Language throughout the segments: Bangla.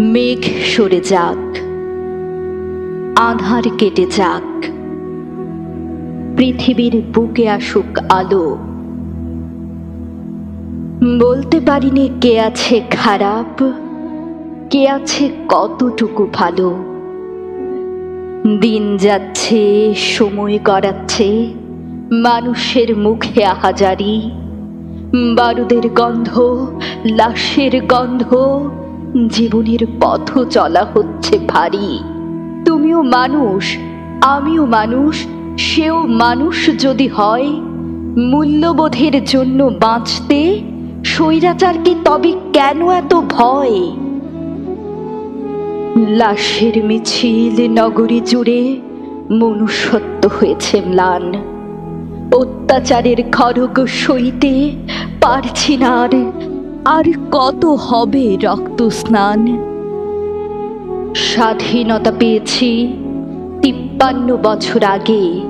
মেঘ সরে যাক, আধার কেটে যাক, পৃথিবীর বুকে আসুক আলো। বলতে পারিনি কে আছে খারাপ, কে আছে কতটুকু ভালো। দিন যাচ্ছে, সময় গড়াচ্ছে, মানুষের মুখে আহাজারি, বারুদের গন্ধ, লাশের গন্ধ জীবনের পথ চলা হচ্ছে ভারী। তুমিও মানুষ, আমিও মানুষ, সেও মানুষ যদি হয়, মূল্যবোধের জন্য বাঁচতে স্বৈরাচারকে তবে কেন এত ভয়? লাশের মিছিল নগরী জুড়ে মনুষ্যত্ব হয়েছে ম্লান। অত্যাচারের খড়গ সইতে পারছি না আর আর কত হবে রক্ত স্নান স্বাধীনতা পেয়েছি তিপ্পান্ন বছর আগে।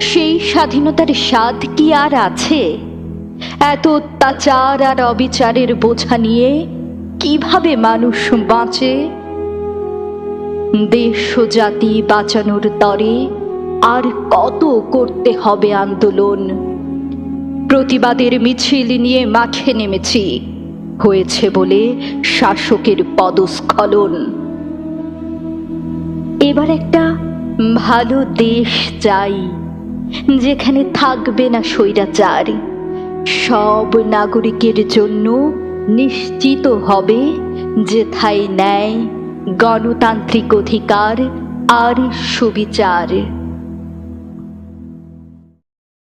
সেই স্বাধীনতার স্বাদ কি আর আছে? এত অত্যাচার আর অবিচারের বোঝা নিয়ে কীভাবে মানুষ বাঁচে? দেশ ও জাতি বাঁচানোর তরে আর কত করতে হবে আন্দোলন? প্রতিবাদের মিছিল নিয়ে মাঠে নেমেছি। হয়েছে বলে শাসকের পদস্খলন। এবার একটা ভালো দেশ চাই, যেখানে থাকবে না স্বৈরাচার। সব নাগরিকের জন্য নিশ্চিত হবে যেথায় ন্যায় গণতান্ত্রিক অধিকার আর সুবিচার।